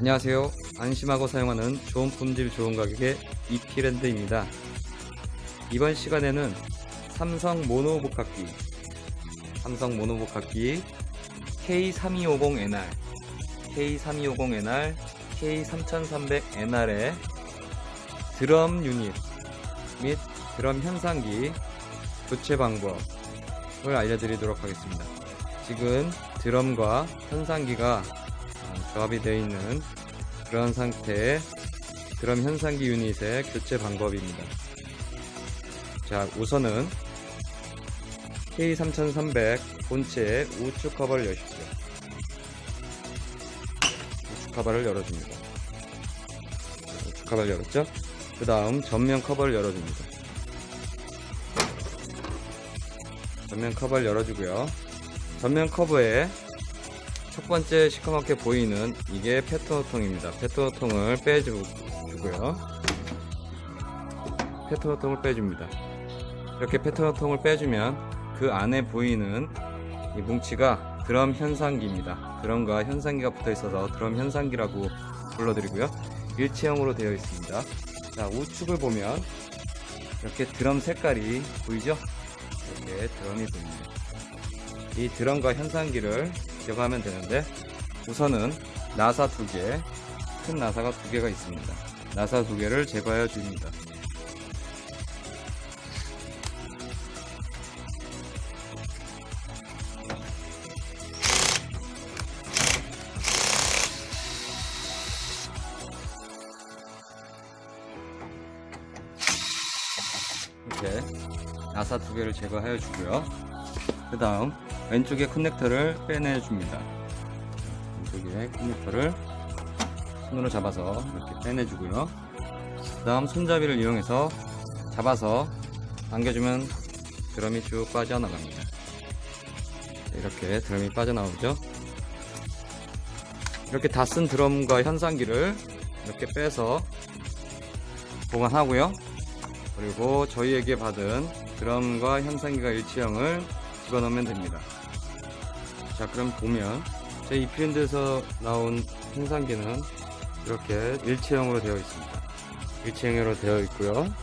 안녕하세요. 안심하고 사용하는 좋은 품질 좋은 가격의 이피랜드입니다. 이번 시간에는 삼성 모노 복합기, 삼성 모노 복합기 K3250NR, K3250NR, K3300NR의 드럼 유닛 및 드럼 현상기 교체 방법을 알려드리도록 하겠습니다. 지금 드럼과 현상기가 어, 조합이 되어 있는 그런 상태의 드럼 현상기 유닛의 교체 방법입니다. 자, 우선은 K3300 본체의 우측 커버를 여십시오. 우측 커버를 열어줍니다. 우측 커버를 열었죠? 그 다음 전면 커버를 열어줍니다. 전면 커버를 열어주고요. 전면 커버에 첫 번째 시커멓게 보이는 이게 페트너통입니다. 페트너통을 빼주고요. 페트너통을 빼줍니다. 이렇게 페트너통을 빼주면 그 안에 보이는 이 뭉치가 드럼 현상기입니다. 드럼과 현상기가 붙어 있어서 드럼 현상기라고 불러드리고요. 일체형으로 되어 있습니다. 자, 우측을 보면 이렇게 드럼 색깔이 보이죠? 이렇게 드럼이 보입니다. 이 드럼과 현상기를 제거하면 되는데 우선은 나사 두 개, 큰 나사가 두 개가 있습니다. 나사 두 개를 제거해 줍니다. 이렇게 나사 두 개를 제거해 주고요. 그 다음 왼쪽에 커넥터를 빼내 줍니다. 왼쪽에 커넥터를 손으로 잡아서 이렇게 빼내 주고요. 그 다음 손잡이를 이용해서 잡아서 당겨주면 드럼이 쭉 빠져나갑니다. 자, 이렇게 드럼이 빠져나오죠. 이렇게 다 쓴 드럼과 현상기를 이렇게 빼서 보관하고요. 그리고 저희에게 받은 드럼과 현상기가 일치형을 집어 넣으면 됩니다. 자, 그럼 보면 제 이피랜드에서 나온 현상기는 이렇게 일체형으로 되어 있습니다. 일체형으로 되어 있고요.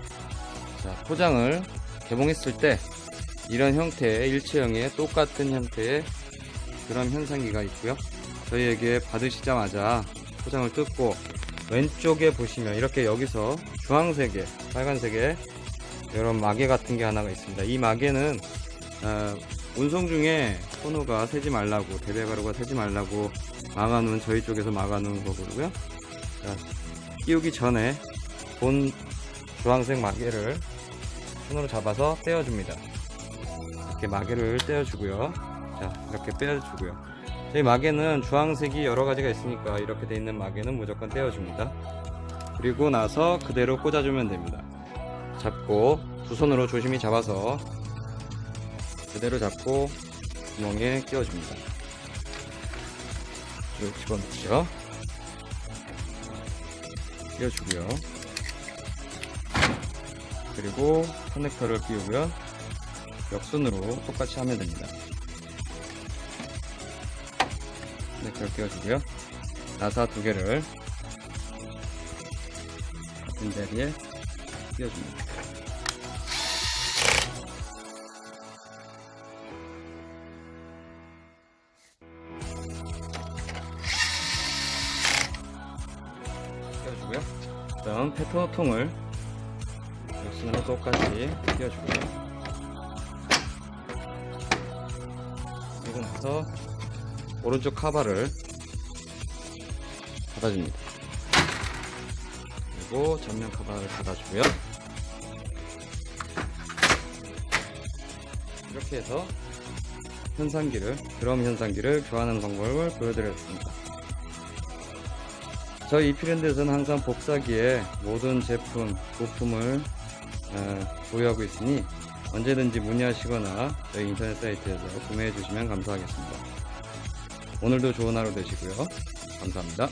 자, 포장을 개봉했을 때 이런 형태의 일체형의 똑같은 형태의 드럼 현상기가 있고요. 저희에게 받으시자마자 포장을 뜯고 왼쪽에 보시면 이렇게 여기서 주황색에 빨간색에 이런 마개 같은 게 하나가 있습니다. 이 마개는 어, 운송 중에 코너가 새지 말라고 대배가루가 새지 말라고 막아놓은 저희 쪽에서 막아놓은 거고요. 자, 끼우기 전에 본 주황색 마개를 손으로 잡아서 떼어줍니다. 이렇게 마개를 떼어주고요. 자, 이렇게 떼어주고요. 이 마개는 주황색이 여러 가지가 있으니까 이렇게 돼 있는 마개는 무조건 떼어줍니다. 그리고 나서 그대로 꽂아주면 됩니다. 잡고 두 손으로 조심히 잡아서 그대로 잡고 구멍에 끼워줍니다. 쭉 집어넣죠. 끼워주고요. 그리고 커넥터를 끼우고요. 역순으로 똑같이 하면 됩니다. 커넥터를 끼워주고요. 나사 두 개를 같은 자리에 끼워줍니다. 다음 페트너통을 역순으로 똑같이 끼워주고요. 그리고 나서 오른쪽 카바를 닫아줍니다. 그리고 전면 카바를 닫아주고요. 이렇게 해서 현상기를 드럼 현상기를 교환하는 방법을 보여드렸습니다. 저희 이피랜드에서는 항상 복사기에 모든 제품, 부품을 어, 보유하고 있으니 언제든지 문의하시거나 저희 인터넷 사이트에서 구매해 주시면 감사하겠습니다. 오늘도 좋은 하루 되시고요. 감사합니다.